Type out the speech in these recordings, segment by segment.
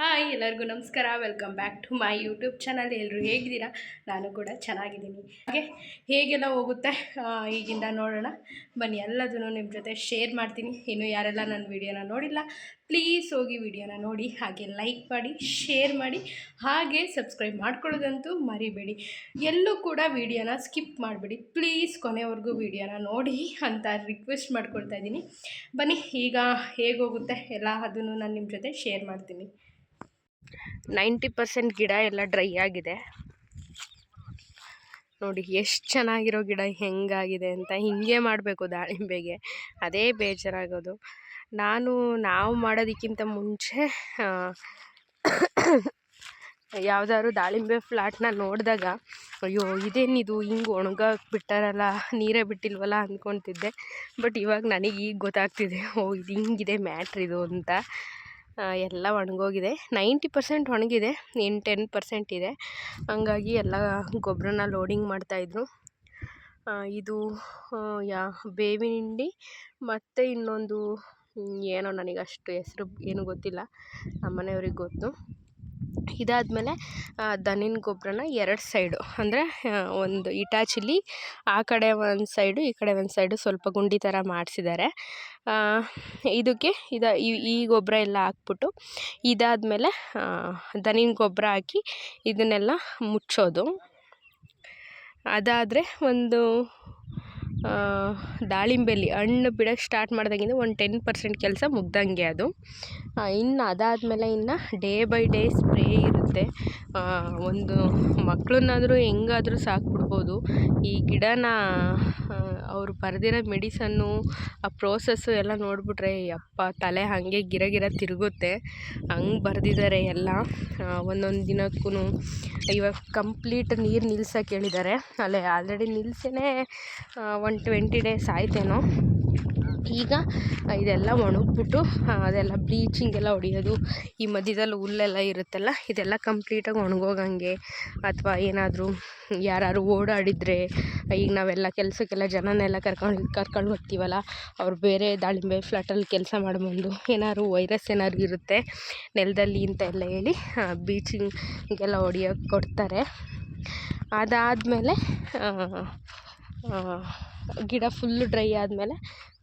Hi, ಎಲ್ಲರಿಗೂ ನಮಸ್ಕಾರ. Welcome back to my YouTube channel ಎಲ್ಲರೂ ಹೇಗಿದ್ದೀರಾ? ನಾನು ಕೂಡ ಚೆನ್ನಾಗಿದ್ದೀನಿ. ಹಾಗೆ ಹೇಗೆಲ್ಲ ಹೋಗುತ್ತೆ? ಈಗಿಂದ ನೋಡೋಣ. ಬನ್ನಿ, ಎಲ್ಲದನ್ನು ನಿಮ್ಮ ಜೊತೆ ಶೇರ್ ಮಾಡ್ತೀನಿ. ಇನ್ನು ಯಾರೆಲ್ಲ ನನ್ನ ವಿಡಿಯೋನ ನೋಡಿಲ್ಲ ಪ್ಲೀಸ್ ಹೋಗಿ ವಿಡಿಯೋನ ನೋಡಿ, ಹಾಗೆ ಲೈಕ್ ಮಾಡಿ ಶೇರ್ ಮಾಡಿ, ಹಾಗೆ ಸಬ್ಸ್ಕ್ರೈಬ್ ಮಾಡ್ಕೊಳ್ಳೋದಂತೂ ಮರಿಬೇಡಿ. ಎಲ್ಲೂ ಕೂಡ ವಿಡಿಯೋನ ಸ್ಕಿಪ್ ಮಾಡಿಬಿಡಿ. ಪ್ಲೀಸ್ ಕೊನೆವರೆಗೂ ವಿಡಿಯೋನ ನೋಡಿ ಅಂತ ರಿಕ್ವೆಸ್ಟ್ ಮಾಡ್ಕೊಳ್ತಾ ಇದ್ದೀನಿ. ಬನ್ನಿ, ಈಗ ಹೇಗೋಗುತ್ತೆ ಎಲ್ಲ ಅದನ್ನು ನಾನು ನಿಮ್ಮ ಜೊತೆ ಶೇರ್ ಮಾಡ್ತೀನಿ. ನೈಂಟಿ ಪರ್ಸೆಂಟ್ ಗಿಡ ಎಲ್ಲ ಡ್ರೈ ಆಗಿದೆ. ನೋಡಿ ಎಷ್ಟು ಚೆನ್ನಾಗಿರೋ ಗಿಡ ಹೆಂಗಾಗಿದೆ ಅಂತ ಹಿಂಗೆ ಮಾಡಬೇಕು ದಾಳಿಂಬೆಗೆ. ಅದೇ ಬೇಜಾರಾಗೋದು. ನಾನು ನಾವು ಮಾಡೋದಕ್ಕಿಂತ ಮುಂಚೆ ಯಾವುದಾದ್ರು ದಾಳಿಂಬೆ ಫ್ಲಾಟ್ನ ನೋಡಿದಾಗ, ಅಯ್ಯೋ ಇದೇನಿದು, ಹಿಂಗೆ ಒಣಗಕ್ಕೆ ಬಿಟ್ಟಾರಲ್ಲ ನೀರೇ ಬಿಟ್ಟಿಲ್ವಲ್ಲ ಅಂದ್ಕೊತಿದ್ದೆ ಬಟ್ ಇವಾಗ ನನಗೆ ಈಗ ಗೊತ್ತಾಗ್ತಿದೆ, ಓ, ಇದು ಹಿಂಗಿದೆ ಮ್ಯಾಟ್ರಿದು ಅಂತ. ಎಲ್ಲ ಒಣಗೋಗಿದೆ. ನೈಂಟಿ ಪರ್ಸೆಂಟ್ ಒಣಗಿದೆ. ಇನ್ನು ಟೆನ್ ಪರ್ಸೆಂಟ್ ಇದೆ. ಹಂಗಾಗಿ ಎಲ್ಲ ಗೊಬ್ಬರನ ಲೋಡಿಂಗ್ ಮಾಡ್ತಾಯಿದ್ರು ಇದು ಯಾ, ಬೇವಿನ ಹಿಂಡಿ ಮತ್ತು ಇನ್ನೊಂದು ಏನೋ ನನಗೆ ಅಷ್ಟು ಹೆಸ್ರು ಏನು ಗೊತ್ತಿಲ್ಲ. ನಮ್ಮ ಮನೆಯವ್ರಿಗೆ ಗೊತ್ತು. ಇದಾದಮೇಲೆ ದನಿನ ಗೊಬ್ಬರನ ಎರಡು ಸೈಡು ಅಂದರೆ ಒಂದು ಇಟಾಚಿಲಿ ಆ ಕಡೆ ಒಂದು ಸೈಡು ಈ ಕಡೆ ಒಂದು ಸೈಡು ಸ್ವಲ್ಪ ಗುಂಡಿ ಥರ ಮಾಡಿಸಿದ್ದಾರೆ ಇದಕ್ಕೆ ಇದ, ಈ- ಗೊಬ್ಬರ ಎಲ್ಲ ಹಾಕ್ಬಿಟ್ಟು ಇದಾದಮೇಲೆ ದನಿನ ಗೊಬ್ಬರ ಹಾಕಿ ಇದನ್ನೆಲ್ಲ ಮುಚ್ಚೋದು. ಅದಾದರೆ ಒಂದು ದಾಳಿಂಬೆಲಿ ಹಣ್ಣು ಬಿಡೋಕ್ಕೆ ಸ್ಟಾರ್ಟ್ ಮಾಡ್ದಾಗಿಂದ ಒಂದು ಟೆನ್ ಪರ್ಸೆಂಟ್ ಕೆಲಸ ಮುಗ್ದಂಗೆ ಅದು. ಇನ್ನು ಅದಾದಮೇಲೆ ಇನ್ನು ಡೇ ಬೈ ಡೇ ಸ್ಪ್ರೇ ಇರುತ್ತೆ. ಒಂದು ಮಕ್ಕಳನ್ನಾದರೂ ಹೆಂಗಾದರೂ ಸಾಕ್ಬಿಡ್ಬೋದು. ಈ ಗಿಡನ ಅವರು ಬರೆದಿರೋ ಮೆಡಿಸನ್ನು, ಆ ಪ್ರೋಸೆಸ್ಸು ಎಲ್ಲ ನೋಡಿಬಿಟ್ರೆ, ಯಪ್ಪ, ತಲೆ ಹಾಗೆ ಗಿರ ಗಿರ ತಿರುಗುತ್ತೆ. ಹಂಗೆ ಬರೆದಿದ್ದಾರೆ ಎಲ್ಲ. ಒಂದೊಂದು ದಿನಕ್ಕೂ ಇವಾಗ ಕಂಪ್ಲೀಟ್ ನೀರು ನಿಲ್ಸಕ್ಕೆ ಹೇಳಿದ್ದಾರೆ. ಅಲ್ಲೇ ಆಲ್ರೆಡಿ ನಿಲ್ಸೇ ಒನ್ ಟ್ವೆಂಟಿ ಡೇಸ್ ಆಯ್ತೇನೋ. ಈಗ ಇದೆಲ್ಲ ಒಣಗ್ಬಿಟ್ಟು ಅದೆಲ್ಲ ಬ್ಲೀಚಿಂಗ್ ಎಲ್ಲ ಹೊಡಿಯೋದು, ಈ ಮಧ್ಯದಲ್ಲಿ ಹುಲ್ಲೆಲ್ಲ ಇರುತ್ತಲ್ಲ, ಇದೆಲ್ಲ ಕಂಪ್ಲೀಟಾಗಿ ಒಣಗೋಗಂಗೆ. ಅಥವಾ ಏನಾದರೂ ಯಾರು ಓಡಾಡಿದರೆ ಈಗ ನಾವೆಲ್ಲ ಕೆಲಸಕ್ಕೆಲ್ಲ ಜನನೆಲ್ಲ ಕರ್ಕೊಂಡು ಕರ್ಕೊಂಡು ಹೋಗ್ತೀವಲ್ಲ, ಅವ್ರು ಬೇರೆ ದಾಳಿಂಬೆ ಫ್ಲಾಟಲ್ಲಿ ಕೆಲಸ ಮಾಡ್ಬಂದು ಏನಾದ್ರು ವೈರಸ್ ಏನಾದ್ರು ಇರುತ್ತೆ, ನೆಲದಲ್ಲಿ ಅಂತ ಎಲ್ಲ ಹೇಳಿ ಬೀಚಿಂಗೆಲ್ಲ ಹೊಡಿಯೋಕ್ಕೆ ಕೊಡ್ತಾರೆ. ಅದಾದಮೇಲೆ ಗಿಡ ಫುಲ್ಲು ಡ್ರೈ ಆದಮೇಲೆ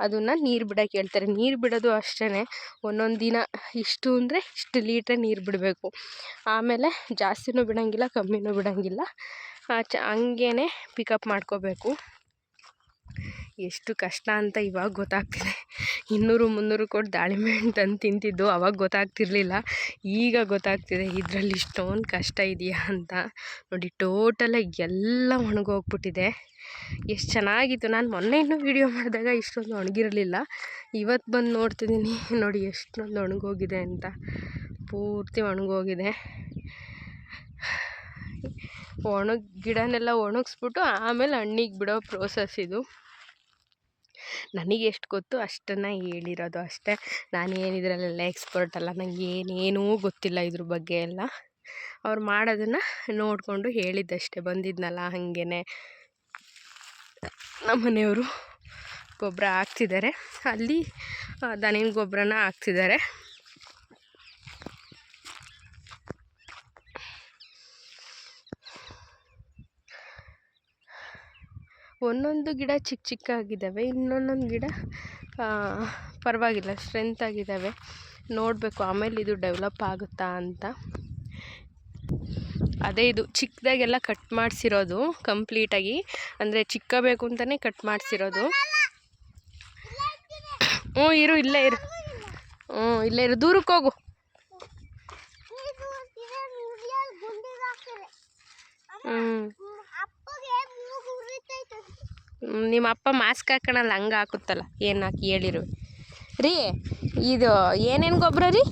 ಅದನ್ನು ನೀರು ಬಿಡೋಕೆ ಹೇಳ್ತಾರೆ ನೀರು ಬಿಡೋದು ಅಷ್ಟೇ ಒಂದೊಂದು ದಿನ ಇಷ್ಟು ಅಂದರೆ ಇಷ್ಟು ಲೀಟ್ರ್ ನೀರು ಬಿಡಬೇಕು. ಆಮೇಲೆ ಜಾಸ್ತಿನೂ ಬಿಡೋಂಗಿಲ್ಲ, ಕಮ್ಮಿನೂ ಬಿಡೋಂಗಿಲ್ಲ. ಚ ಹಂಗೇ ಪಿಕಪ್ ಮಾಡ್ಕೋಬೇಕು. ಎಷ್ಟು ಕಷ್ಟ ಅಂತ ಇವಾಗ ಗೊತ್ತಾಗ್ತಿದೆ. ಇನ್ನೂರು, ಮುನ್ನೂರು ಕೊಟ್ಟು ದಾಳಿಂಬೆ ಹಣ್ಣು ತಂದು ತಿಂತಿದ್ದು ಅವಾಗ ಗೊತ್ತಾಗ್ತಿರ್ಲಿಲ್ಲ. ಈಗ ಗೊತ್ತಾಗ್ತಿದೆ ಇದರಲ್ಲಿ ಇಷ್ಟೊಂದು ಕಷ್ಟ ಇದೆಯಾ ಅಂತ. ನೋಡಿ ಟೋಟಲಾಗಿ ಎಲ್ಲ ಒಣಗೋಗ್ಬಿಟ್ಟಿದೆ. ಎಷ್ಟು ಚೆನ್ನಾಗಿತ್ತು. ನಾನು ಮೊನ್ನೆ ಇನ್ನೂ ವೀಡಿಯೋ ಮಾಡಿದಾಗ ಇಷ್ಟೊಂದು ಒಣಗಿರಲಿಲ್ಲ. ಇವತ್ತು ಬಂದು ನೋಡ್ತಿದ್ದೀನಿ ನೋಡಿ ಎಷ್ಟೊಂದು ಒಣಗೋಗಿದೆ ಅಂತ. ಪೂರ್ತಿ ಒಣಗೋಗಿದೆ. ಒಣಗಿ, ಗಿಡನೆಲ್ಲ ಒಣಗಿಸ್ಬಿಟ್ಟು ಆಮೇಲೆ ಹಣ್ಣಿಗೆ ಬಿಡೋ ಪ್ರೋಸೆಸ್ ಇದು. ನನಗೆ ಎಷ್ಟು ಗೊತ್ತು ಅಷ್ಟನ್ನು ಹೇಳಿರೋದು ಅಷ್ಟೇ. ನಾನು ಇದರಲ್ಲೆಲ್ಲ ಎಕ್ಸ್ಪರ್ಟ್ ಅಲ್ಲ ನನಗೆ ಏನೇನೂ ಗೊತ್ತಿಲ್ಲ ಇದ್ರ ಬಗ್ಗೆ ಎಲ್ಲ. ಅವ್ರು ಮಾಡೋದನ್ನು ನೋಡಿಕೊಂಡು ಹೇಳಿದ್ದಷ್ಟೇ, ಬಂದಿದ್ನಲ್ಲ ಹಾಗೇ ನಮ್ಮ ಮನೆಯವರು ಗೊಬ್ಬರ ಹಾಕ್ತಿದ್ದಾರೆ ಅಲ್ಲಿ ದನಿನ ಗೊಬ್ಬರನ ಹಾಕ್ತಿದ್ದಾರೆ ಒಂದೊಂದು ಗಿಡ ಚಿಕ್ಕ ಚಿಕ್ಕಾಗಿದ್ದಾವೆ ಇನ್ನೊಂದೊಂದು ಗಿಡ ಪರವಾಗಿಲ್ಲ ಸ್ಟ್ರೆಂತ್ ಆಗಿದ್ದಾವೆ. ನೋಡಬೇಕು ಆಮೇಲೆ ಇದು ಡೆವಲಪ್ ಆಗುತ್ತಾ ಅಂತ. ಅದೇ ಇದು ಚಿಕ್ಕದಾಗೆಲ್ಲ ಕಟ್ ಮಾಡಿಸಿರೋದು ಕಂಪ್ಲೀಟಾಗಿ ಅಂದರೆ ಚಿಕ್ಕ ಬೇಕು ಅಂತಲೇ ಕಟ್ ಮಾಡಿಸಿರೋದು. ಹ್ಞೂ ಇರು ಇಲ್ಲೇ ಇರು. ಹ್ಞೂ ಇಲ್ಲೇ ಇರು ದೂರಕ್ಕೆ ಹೋಗು. ಹ್ಞೂ ನಿಮ್ಮ ಅಪ್ಪ ಮಾಸ್ಕ್ ಹಾಕೋಣಲ್ಲ ಹಂಗೆ ಹಾಕುತ್ತಲ್ಲ, ಏನು ಹಾಕಿ ಹೇಳಿರು. ರೀ, ಇದು ಏನೇನು ಗೊಬ್ಬರ ರೀ?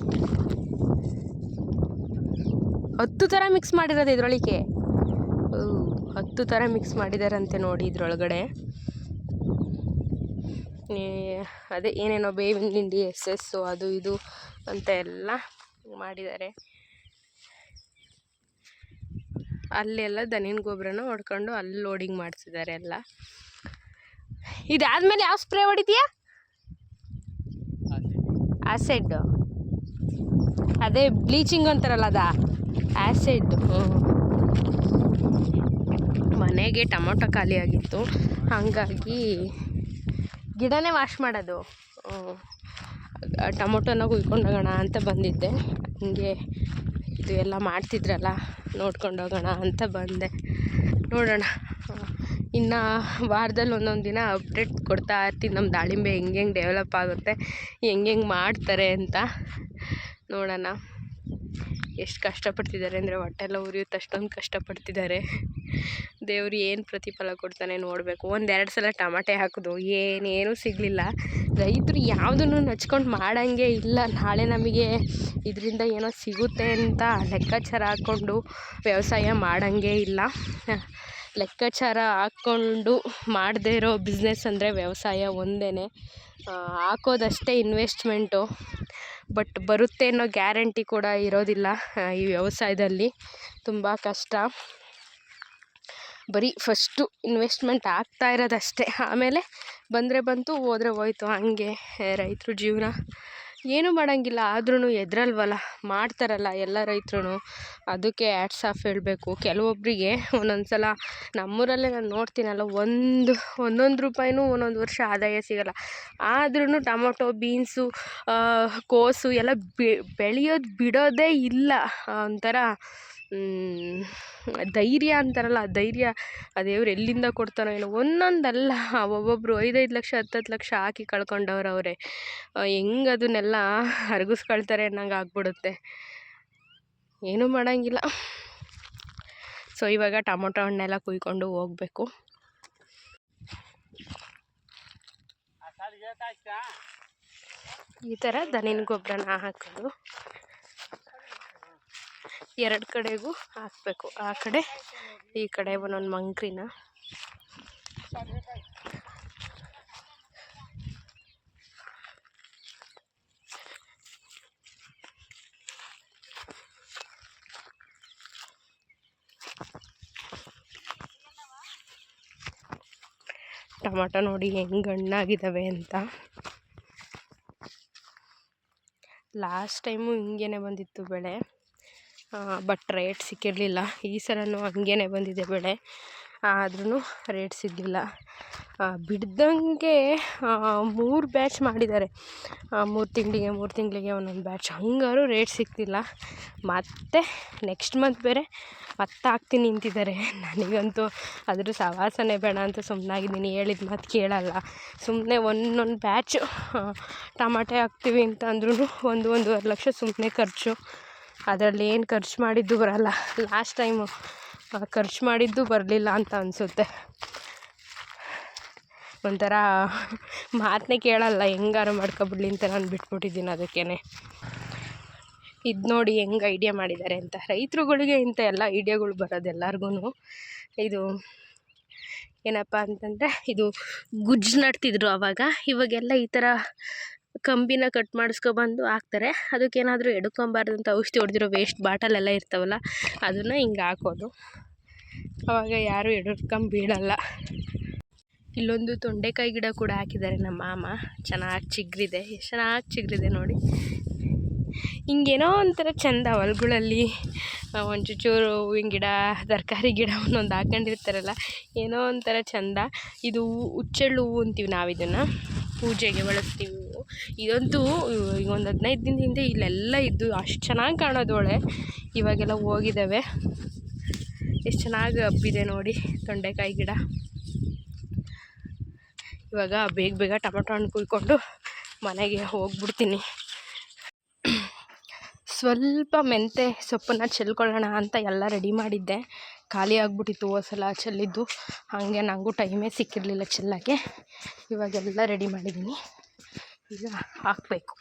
ಹತ್ತು ಥರ ಮಿಕ್ಸ್ ಮಾಡಿರೋದು ಇದ್ರೊಳಗೆ. ಹತ್ತು ಥರ ಮಿಕ್ಸ್ ಮಾಡಿದಾರಂತೆ ನೋಡಿ ಇದ್ರೊಳಗಡೆ. ಅದೇ ಏನೇನೋ ಬೇವಿನ ಹಿಂಡಿ ಎಸ್ ಎಸ್ಸು ಅದು ಇದು ಅಂತ ಎಲ್ಲ ಮಾಡಿದ್ದಾರೆ. ಅಲ್ಲೆಲ್ಲ ದನಿನ ಗೊಬ್ಬರನ ಹೊಡ್ಕೊಂಡು ಅಲ್ಲಿ ಲೋಡಿಂಗ್ ಮಾಡಿಸಿದ್ದಾರೆ ಎಲ್ಲ. ಇದಾದ್ಮೇಲೆ ಯಾವ ಸ್ಪ್ರೇ ಹೊಡಿತೀಯಾ? ಆಸಿಡ್ ಅದೇ ಬ್ಲೀಚಿಂಗ್ ಅಂತಾರಲ್ಲ ಅದ? ಆ್ಯಸಿಡ್ ಮನೆಗೆ ಟೊಮೊಟೊ ಖಾಲಿ ಆಗಿತ್ತು. ಹಾಗಾಗಿ ಗಿಡನೇ ವಾಶ್ ಮಾಡೋದು. ಟೊಮೊಟೊನ ಕುಯ್ಕೊಂಡು ಹೋಗೋಣ ಅಂತ ಬಂದಿದ್ದೆ. ಹಿಂಗೆ ಇದು ಎಲ್ಲ ಮಾಡ್ತಿದ್ರಲ್ಲ, ನೋಡ್ಕೊಂಡು ಹೋಗೋಣ ಅಂತ ಬಂದೆ. ನೋಡೋಣ. ಇನ್ನು ವಾರದಲ್ಲಿ ಒಂದೊಂದು ದಿನ ಅಪ್ಡೇಟ್ ಕೊಡ್ತಾ ಇರ್ತೀನಿ. ನಮ್ಮ ದಾಳಿಂಬೆ ಹೆಂಗೆ ಹೆಂಗೆ ಡೆವಲಪ್ ಆಗುತ್ತೆ, ಹೆಂಗೆ ಹೆಂಗೆ ಮಾಡ್ತಾರೆ ಅಂತ ನೋಡೋಣ. ಎಷ್ಟು ಕಷ್ಟಪಡ್ತಿದ್ದಾರೆ ಅಂದರೆ ಹೊಟ್ಟೆಲ್ಲ ಉರಿಯುತ್ತೆ, ಅಷ್ಟೊಂದು ಕಷ್ಟಪಡ್ತಿದ್ದಾರೆ. ದೇವ್ರು ಏನು ಪ್ರತಿಫಲ ಕೊಡ್ತಾನೆ ನೋಡಬೇಕು. ಒಂದೆರಡು ಸಲ ಟಮಾಟೆ ಹಾಕಿದ್ವು ಏನೇನೂ ಸಿಗಲಿಲ್ಲ. ರೈತರು ಯಾವುದನ್ನು ನಚ್ಕೊಂಡು ಮಾಡೋಂಗೆ ಇಲ್ಲ. ನಾಳೆ ನಮಗೆ ಇದರಿಂದ ಏನೋ ಸಿಗುತ್ತೆ ಅಂತ ಲೆಕ್ಕಾಚಾರ ಹಾಕ್ಕೊಂಡು ವ್ಯವಸಾಯ ಮಾಡೋಂಗೆ ಇಲ್ಲ. ಲೆಕ್ಕಾಚಾರ ಹಾಕ್ಕೊಂಡು ಮಾಡದೇ ಇರೋ ಬಿಸ್ನೆಸ್ ಅಂದರೆ ವ್ಯವಸಾಯ ಒಂದೇ ಹಾಕೋದಷ್ಟೇ ಇನ್ವೆಸ್ಟ್ಮೆಂಟು ಬಟ್ ಬರುತ್ತೆ ಅನ್ನೋ ಗ್ಯಾರಂಟಿ ಕೂಡ ಇರೋದಿಲ್ಲ ಈ ವ್ಯವಸಾಯದಲ್ಲಿ. ತುಂಬ ಕಷ್ಟ. ಬರೀ ಫಸ್ಟು ಇನ್ವೆಸ್ಟ್ಮೆಂಟ್ ಆಗ್ತಾ ಇರೋದಷ್ಟೇ. ಆಮೇಲೆ ಬಂದರೆ ಬಂತು, ಹೋದ್ರೆ ಹೋಯ್ತು. ಹಂಗೆ ರೈತರು ಜೀವನ ಏನೂ ಮಾಡೋಂಗಿಲ್ಲ. ಆದ್ರೂ ಎದ್ರಲ್ವಲ್ಲ, ಮಾಡ್ತಾರಲ್ಲ ಎಲ್ಲ ರೈತರು ಅದಕ್ಕೆ ಆ್ಯಡ್ಸ್ ಆಫ್ ಹೇಳಬೇಕು. ಕೆಲವೊಬ್ಬರಿಗೆ ಒಂದೊಂದು ಸಲ ನಮ್ಮೂರಲ್ಲೇ ನಾನು ನೋಡ್ತೀನಲ್ಲ, ಒಂದು, ಒಂದೊಂದು ರೂಪಾಯಿನೂ ಒಂದೊಂದು ವರ್ಷ ಆದಾಯ ಸಿಗೋಲ್ಲ. ಆದ್ರೂ ಟೊಮೊಟೊ, ಬೀನ್ಸು ಕೋಸು ಎಲ್ಲ ಬೆಳೆಯೋದು ಬಿಡೋದೇ ಇಲ್ಲ. ಒಂಥರ ಧೈರ್ಯ ಅಂತಾರಲ್ಲ, ಆ ಧೈರ್ಯ ಆ ದೇವ್ರು ಎಲ್ಲಿಂದ ಕೊಡ್ತಾನೋ ಏನೋ, ಒಂದೊಂದಲ್ಲ ಒಬ್ಬೊಬ್ಬರು ಐದೈದು ಲಕ್ಷ, ಹತ್ತತ್ತು ಲಕ್ಷ ಹಾಕಿ ಕಳ್ಕೊಂಡವ್ರು ಅವರೇ. ಹೆಂಗ್ ಅದನ್ನೆಲ್ಲ ಅರಗಿಸ್ಕೊಳ್ತಾರೆ ಅನ್ನಂಗೆ ಆಗ್ಬಿಡುತ್ತೆ. ಏನೂ ಮಾಡೋಂಗಿಲ್ಲ. ಸೊ ಇವಾಗ ಟೊಮೊಟೊ ಹಣ್ಣೆಲ್ಲ ಕುಯ್ಕೊಂಡು ಹೋಗ್ಬೇಕು. ಈ ಥರ ದನಿನ ಗೊಬ್ಬರನ ಹಾಕೋದು. ಎರಡು ಕಡೆಗೂ ಹಾಕಬೇಕು. ಆ ಕಡೆ, ಈ ಕಡೆ ಒಂದೊಂದು ಮಂಕ್ರಿನ. ಟೊಮಟೊ ನೋಡಿ ಹೆಂಗೆ ಹಣ್ಣಾಗಿದ್ದಾವೆ ಅಂತ. ಲಾಸ್ಟ್ ಟೈಮು ಹಿಂಗೇನೆ ಬಂದಿತ್ತು ಬೆಳೆ. ಬಟ್ ರೇಟ್ ಸಿಕ್ಕಿರಲಿಲ್ಲ. ಈ ಸಲವೂ ಹಂಗೇ ಬಂದಿದೆ ಬೆಳೆ. ಆದ್ರೂ ರೇಟ್ ಸಿಗಲಿಲ್ಲ. ಬಿಡ್ದಂಗೆ ಮೂರು ಬ್ಯಾಚ್ ಮಾಡಿದ್ದಾರೆ. ಮೂರು ತಿಂಗಳಿಗೆ ಮೂರು ತಿಂಗಳಿಗೆ ಒಂದೊಂದು ಬ್ಯಾಚ್ ಹಂಗಾರು ರೇಟ್ ಸಿಗ್ತಿಲ್ಲ. ಮತ್ತು ನೆಕ್ಸ್ಟ್ ಮಂತ್ ಬೇರೆ ಮತ್ತೆ ಹಾಕ್ತೀನಿ ನಿಂತಿದ್ದಾರೆ. ನನಗಂತೂ ಅದ್ರ ಸವಾಸನೆ ಬೇಡ ಅಂತ ಸುಮ್ಮನಾಗಿದ್ದೀನಿ ಹೇಳಿದ ಮಾತು ಕೇಳಲ್ಲ. ಸುಮ್ಮನೆ ಒಂದೊಂದು ಬ್ಯಾಚು ಟಮಾಟೆ ಹಾಕ್ತೀವಿ ಅಂತ ಅಂದ್ರೂ ಒಂದು ಒಂದೂವರೆ ಲಕ್ಷ ಸುಮ್ಮನೆ ಖರ್ಚು. ಅದರಲ್ಲಿ ಏನು ಖರ್ಚು ಮಾಡಿದ್ದು ಬರಲ್ಲ. ಲಾಸ್ಟ್ ಟೈಮು ಖರ್ಚು ಮಾಡಿದ್ದು ಬರಲಿಲ್ಲ ಅಂತ ಅನಿಸುತ್ತೆ. ಒಂಥರ ಮಾತನ್ನೇ ಕೇಳಲ್ಲ, ಹೆಂಗಾರು ಮಾಡ್ಕೊಬಿಡ್ಲಿ ಅಂತ ನಾನು ಬಿಟ್ಬಿಟ್ಟಿದ್ದೀನಿ ಅದಕ್ಕೇ ಇದು ನೋಡಿ ಹೆಂಗೆ ಐಡಿಯಾ ಮಾಡಿದ್ದಾರೆ ಅಂತ. ರೈತರುಗಳಿಗೆ ಇಂಥ ಎಲ್ಲ ಐಡಿಯಾಗಳು ಬರೋದು ಎಲ್ಲರಿಗೂ ಇದು ಏನಪ್ಪ ಅಂತಂದರೆ, ಇದು ಗುಜ್ಜು ನಡ್ತಿದ್ರು ಆವಾಗ ಇವಾಗೆಲ್ಲ ಈ ಥರ ಕಂಬಿನ ಕಟ್ ಮಾಡಿಸ್ಕೊಬಂದು ಹಾಕ್ತಾರೆ. ಅದಕ್ಕೇನಾದರೂ ಎಡ್ಕೊಬಾರ್ದಂತ ಔಷಧಿ ಹೊಡೆದಿರೋ ವೇಸ್ಟ್ ಬಾಟಲೆಲ್ಲ ಇರ್ತಾವಲ್ಲ, ಅದನ್ನು ಹಿಂಗೆ ಹಾಕೋದು. ಅವಾಗ ಯಾರೂ ಎಡ್ಕೊಂಡು ಬೀಳಲ್ಲ. ಇಲ್ಲೊಂದು ತೊಂಡೆಕಾಯಿ ಗಿಡ ಕೂಡ ಹಾಕಿದ್ದಾರೆ ನಮ್ಮ ಮಾಮ. ಚೆನ್ನಾಗಿ ಚಿಗ್ರಿದೆ. ಎಷ್ಟು ಚೆನ್ನಾಗಿ ಚಿಗ್ರಿದೆ ನೋಡಿ. ಹಿಂಗೇನೋ ಒಂಥರ ಚೆಂದ ಹೊಲ್ಗಳಲ್ಲಿ ಒಂಚೂಚೂರು ಚೂರು ಹೂವಿನ ಗಿಡ, ತರಕಾರಿ ಗಿಡ ಒಂದೊಂದು ಹಾಕೊಂಡಿರ್ತಾರಲ್ಲ, ಏನೋ ಒಂಥರ ಚೆಂದ. ಇದು ಹುಚ್ಚೆಳ್ಳು ಹೂವು ಅಂತೀವಿ ನಾವು ಇದನ್ನು ಪೂಜೆಗೆ ಬಳಸ್ತೀವಿ. ಹೂವು ಇದಂತೂ ಈಗ ಒಂದು ಹದಿನೈದು ದಿನದ ಹಿಂದೆ ಇಲ್ಲೆಲ್ಲ ಇದ್ದು ಅಷ್ಟು ಚೆನ್ನಾಗಿ ಕಾಣೋದು ಒಳ್ಳೆ ಇವಾಗೆಲ್ಲ ಹೋಗಿದ್ದಾವೆ ಎಷ್ಟು ಚೆನ್ನಾಗಿ ಹಬ್ಬಿದೆ ನೋಡಿ ತೊಂಡೆಕಾಯಿ ಗಿಡ. ಇವಾಗ ಬೇಗ ಬೇಗ ಟೊಮೆಟೊ ಹಣ್ಣು ಕುಯ್ಕೊಂಡು ಮನೆಗೆ ಹೋಗ್ಬಿಡ್ತೀನಿ. ಸ್ವಲ್ಪ ಮೆಂತೆ ಸೊಪ್ಪನ್ನು ಚೆಲ್ಕೊಳ್ಳೋಣ ಅಂತ ಎಲ್ಲ ರೆಡಿ ಮಾಡಿದ್ದೆ. ಖಾಲಿ ಆಗಿಬಿಟ್ಟಿತ್ತು ಸಲ ಚೆಲ್ಲಿದ್ದು. ಹಾಗೆ ನನಗೂ ಟೈಮೇ ಸಿಕ್ಕಿರಲಿಲ್ಲ ಚೆಲ್ಲಕ್ಕೆ ಇವಾಗೆಲ್ಲ ರೆಡಿ ಮಾಡಿದ್ದೀನಿ ಈಗ ಹಾಕಬೇಕು.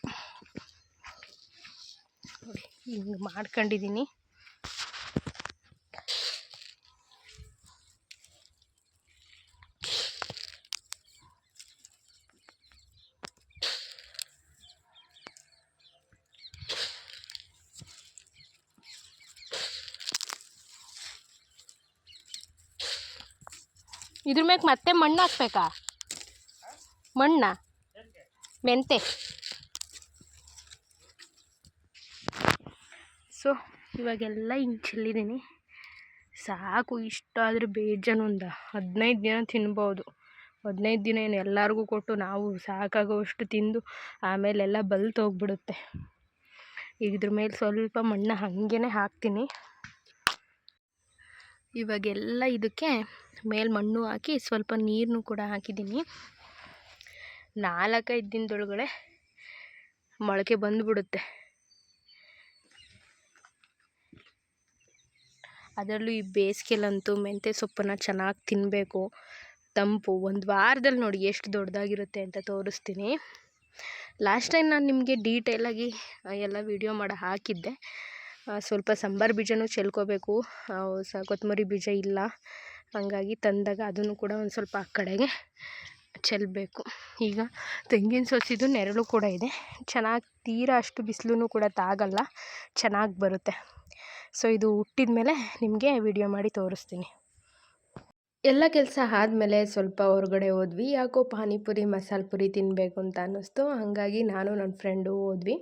ಹಿಂಗೆ ಮಾಡ್ಕೊಂಡಿದ್ದೀನಿ ಇದ್ರ ಮೇಲೆ ಮತ್ತೆ ಮಣ್ಣು ಹಾಕ್ಬೇಕಾ? ಮಣ್ಣ? ಮೆಂತೆ. ಸೊ, ಇವಾಗೆಲ್ಲ ಹಿಂಗೆ ಚೆಲ್ಲಿದ್ದೀನಿ ಸಾಕು ಇಷ್ಟಾದರೂ ಬೇಜಾನು ಒಂದು ಹದಿನೈದು ದಿನ ತಿನ್ಬೋದು. ಹದಿನೈದು ದಿನ ಏನು ಎಲ್ಲರಿಗೂ ಕೊಟ್ಟು ನಾವು ಸಾಕಾಗೋಷ್ಟು ತಿಂದು ಆಮೇಲೆಲ್ಲ ಬಲ್ತು ಹೋಗ್ಬಿಡುತ್ತೆ. ಇದ್ರ ಮೇಲೆ ಸ್ವಲ್ಪ ಮಣ್ಣು ಹಾಗೇ ಹಾಕ್ತೀನಿ. ಇವಾಗೆಲ್ಲ ಇದಕ್ಕೆ ಮೇಲೆ ಮಣ್ಣು ಹಾಕಿ ಸ್ವಲ್ಪ ನೀರನ್ನು ಕೂಡ ಹಾಕಿದ್ದೀನಿ. ನಾಲ್ಕೈದು ದಿನದೊಳಗಡೆ ಮೊಳಕೆ ಬಂದುಬಿಡುತ್ತೆ. ಅದರಲ್ಲೂ ಈ ಬೇಸಿಗೆಲಂತೂ ಮೆಂತ್ಯ ಸೊಪ್ಪನ್ನು ಚೆನ್ನಾಗಿ ತಿನ್ನಬೇಕು ತಂಪು ಒಂದು ವಾರದಲ್ಲಿ ನೋಡಿ ಎಷ್ಟು ದೊಡ್ಡದಾಗಿರುತ್ತೆ ಅಂತ ತೋರಿಸ್ತೀನಿ. ಲಾಸ್ಟ್ ಟೈಮ್ ನಾನು ನಿಮಗೆ ಡೀಟೇಲಾಗಿ ಎಲ್ಲ ವಿಡಿಯೋ ಮಾಡಿ ಹಾಕಿದ್ದೆ. ಸ್ವಲ್ಪ ಸಾಂಬಾರು ಬೀಜನೂ ಚೆಲ್ಕೋಬೇಕು. ಹೊಸ ಕೊತ್ತಂಬರಿ ಬೀಜ ಇಲ್ಲ. ಹಂಗಾಗಿ ತಂದಾಗ ಅದನ್ನು ಕೂಡ ಒಂದು ಸ್ವಲ್ಪ ಆ ಕಡೆಗೆ ಚೆಲ್ಲಬೇಕು ಈಗ ತೆಂಗಿನ ಸಸಿದು ನೆರಳು ಕೂಡ ಇದೆ. ಚೆನ್ನಾಗಿ ತೀರಾ ಅಷ್ಟು ಬಿಸಿಲೂ ಕೂಡ ತಾಗಲ್ಲ. ಚೆನ್ನಾಗಿ ಬರುತ್ತೆ. ಸೊ ಇದು ಹುಟ್ಟಿದ ಮೇಲೆ ನಿಮಗೆ ವಿಡಿಯೋ ಮಾಡಿ ತೋರಿಸ್ತೀನಿ. ಎಲ್ಲ ಕೆಲಸ ಆದಮೇಲೆ ಸ್ವಲ್ಪ ಹೊರಗಡೆ ಹೋದ್ವಿ. ಯಾಕೋ ಪಾನಿಪುರಿ, ಮಸಾಲೆ ಪುರಿ ತಿನ್ನಬೇಕು ಅಂತ ಅನ್ನಿಸ್ತು. ಹಾಗಾಗಿ ನಾನು ನನ್ನ ಫ್ರೆಂಡು ಹೋದ್ವಿ.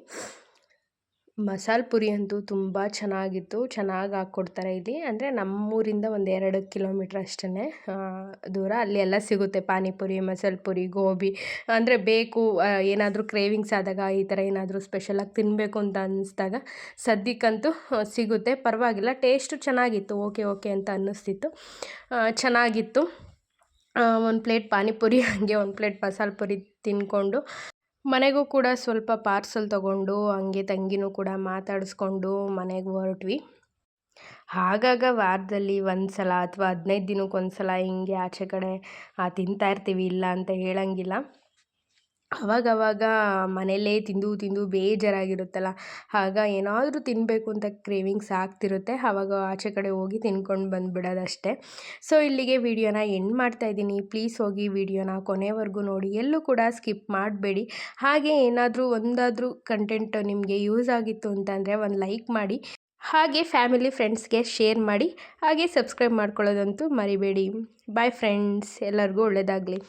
ಮಸಾಲೆ ಪುರಿ ಅಂತೂ ತುಂಬ ಚೆನ್ನಾಗಿತ್ತು, ಚೆನ್ನಾಗಿ ಹಾಕ್ಕೊಡ್ತಾರೆ ಇಲ್ಲಿ. ಅಂದರೆ ನಮ್ಮೂರಿಂದ ಒಂದು ಎರಡು ಕಿಲೋಮೀಟ್ರ್ ಅಷ್ಟೇ ದೂರ. ಅಲ್ಲಿ ಎಲ್ಲ ಸಿಗುತ್ತೆ, ಪಾನಿಪುರಿ, ಮಸಾಲೆ ಪುರಿ, ಗೋಬಿ. ಅಂದರೆ ಬೇಕು ಏನಾದರೂ ಕ್ರೇವಿಂಗ್ಸ್ ಆದಾಗ, ಈ ಥರ ಏನಾದರೂ ಸ್ಪೆಷಲಾಗಿ ತಿನ್ನಬೇಕು ಅಂತ ಅನ್ನಿಸ್ದಾಗ ಸದ್ಯಕ್ಕಂತೂ ಸಿಗುತ್ತೆ. ಪರವಾಗಿಲ್ಲ ಟೇಸ್ಟು ಚೆನ್ನಾಗಿತ್ತು ಓಕೆ ಓಕೆ ಅಂತ ಅನ್ನಿಸ್ತಿತ್ತು. ಚೆನ್ನಾಗಿತ್ತು. ಒಂದು ಪ್ಲೇಟ್ ಪಾನಿಪುರಿ, ಹಾಗೆ ಒಂದು ಪ್ಲೇಟ್ ಮಸಾಲೆ ಪುರಿ ತಿಂದ್ಕೊಂಡು ಮನೆಗೂ ಕೂಡ ಸ್ವಲ್ಪ ಪಾರ್ಸಲ್ ತಗೊಂಡು, ಹಂಗೆ ತಂಗಿನೂ ಕೂಡ ಮಾತಾಡಿಸ್ಕೊಂಡು ಮನೆಗೆ ಹೊರಟ್ವಿ. ಆಗಾಗ ವಾರದಲ್ಲಿ ಒಂದು ಸಲ ಅಥವಾ ಹದಿನೈದು ದಿನಕ್ಕೆ ಒಂದು ಸಲ ಹಿಂಗೆ ಆಚೆ ಕಡೆ ತಿಂತಾ ಇರ್ತೀವಿ, ಇಲ್ಲ ಅಂತ ಹೇಳಂಗಿಲ್ಲ. ಅವಾಗವಾಗ ಮನೆಯಲ್ಲೇ ತಿಂದು ತಿಂದು ಬೇಜಾರಾಗಿರುತ್ತಲ್ಲ. ಆಗ ಏನಾದರೂ ತಿನ್ನಬೇಕು ಅಂತ ಕ್ರೇವಿಂಗ್ಸ್ ಆಗ್ತಿರುತ್ತೆ. ಆವಾಗ ಆಚೆ ಕಡೆ ಹೋಗಿ ತಿನ್ಕೊಂಡು ಬಂದುಬಿಡೋದಷ್ಟೇ. ಸೊ, ಇಲ್ಲಿಗೆ ವಿಡಿಯೋನ ಎಂಡ್ ಮಾಡ್ತಾ ಇದ್ದೀನಿ. ಪ್ಲೀಸ್ ಹೋಗಿ ವಿಡಿಯೋನ ಕೊನೆವರೆಗೂ ನೋಡಿ. ಎಲ್ಲೂ ಕೂಡ ಸ್ಕಿಪ್ ಮಾಡಬೇಡಿ. ಹಾಗೆ ಏನಾದರೂ ಒಂದಾದರೂ ಕಂಟೆಂಟ್ ನಿಮಗೆ ಯೂಸ್ ಆಗಿತ್ತು ಅಂತಂದರೆ ಒಂದು ಲೈಕ್ ಮಾಡಿ. ಹಾಗೆ ಫ್ಯಾಮಿಲಿ ಫ್ರೆಂಡ್ಸ್ಗೆ ಶೇರ್ ಮಾಡಿ. ಹಾಗೆ ಸಬ್ಸ್ಕ್ರೈಬ್ ಮಾಡ್ಕೊಳ್ಳೋದಂತೂ ಮರಿಬೇಡಿ. Bye friends. ಎಲ್ಲರಿಗೂ ಒಳ್ಳೆಯದಾಗಲಿ